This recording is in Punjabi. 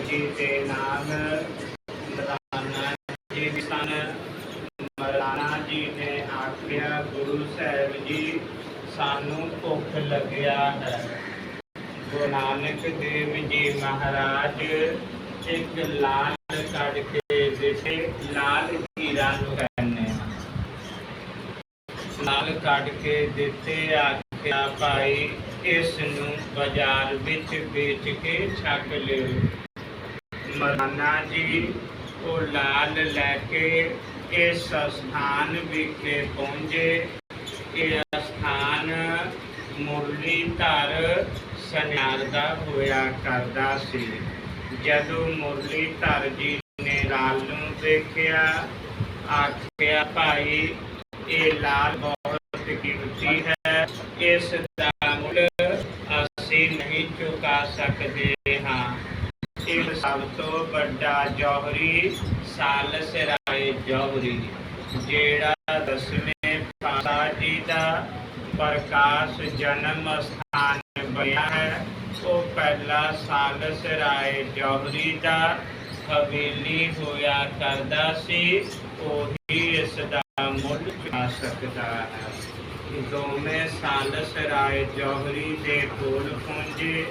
ਜੀ ਦੇ ਨਾਲ ਮਰਾਨਾ ਜੀ ਵੀ ਸਨ। ਮਰਾਨਾ ਜੀ ਨੇ ਆਖਿਆ, ਗੁਰੂ ਸਾਹਿਬ ਜੀ, ਸਾਨੂੰ ਭੁੱਖ ਲੱਗਿਆ ਹੈ। ਗੁਰੂ ਨਾਨਕ ਦੇਵ ਜੀ ਮਹਾਰਾਜ, ਇੱਕ ਲਾਲ ਕੱਢ ਕੇ ਦਿੱਤੇ, ਲਾਲ ਹੀਰਾ ਨੂੰ ਕਹਿੰਦੇ ਹਨ ਲਾਲ ਕੱਢ ਕੇ ਦਿੱਤੇ, ਆਖਿਆ, ਭਾਈ, ਇਸ ਨੂੰ ਬਾਜ਼ਾਰ ਵਿੱਚ ਵੇਚ ਕੇ ਛੱਕ ਲਿਓ। ਮਰਾਨਾ ਜੀ, ਉਹ ਲਾਲ ਲੈ ਕੇ ਇਸ ਸਥਾਨ ਵਿਖੇ ਪਹੁੰਚੇ। ਇਹ ਸਥਾਨ ਮੁਰਲੀ ਧਰ ਸਨਿਆਰਦਾ ਹੋਇਆ ਕਰਦਾ ਸੀ। ਜਦੋਂ ਮੁਰਲੀ ਧਰ ਜੀ ਨੇ ਲਾਲ ਨੂੰ ਦੇਖਿਆ, ਆਖਿਆ, ਭਾਈ, ਇਹ ਲਾਲ ਬਹੁਤ ਕੀਮਤੀ ਹੈ। ਇਸ ਦਾ ਮੁੱਲ ਅਸੀਂ ਨਹੀਂ ਚੁਕਾ ਸਕਦੇ। ਸਭ ਤੋਂ ਵੱਡਾ ਜੌਹਰੀ ਸਾਲਸ ਰਾਏ ਜੌਹਰੀ, ਜਿਹੜਾ ਦਸਵੇਂ ਪਾਤਸ਼ਾਹ ਜੀ ਦਾ ਪ੍ਰਕਾਸ਼ ਜਨਮ ਸਥਾਨ ਬਣਿਆ ਹੈ, ਉਹ ਪਹਿਲਾ ਸਾਲਸ ਰਾਏ ਜੌਹਰੀ ਦਾ ਹਵੇਲੀ ਹੋਇਆ ਕਰਦਾ ਸੀ, ਉਹੀ ਇਸ ਦਾ ਮੁੱਲ ਚੁਕਾ ਸਕਦਾ ਹੈ। ਦੋਵੇਂ ਸਾਲਸ ਰਾਏ ਜੌਹਰੀ ਦੇ ਕੋਲ ਪਹੁੰਚੇ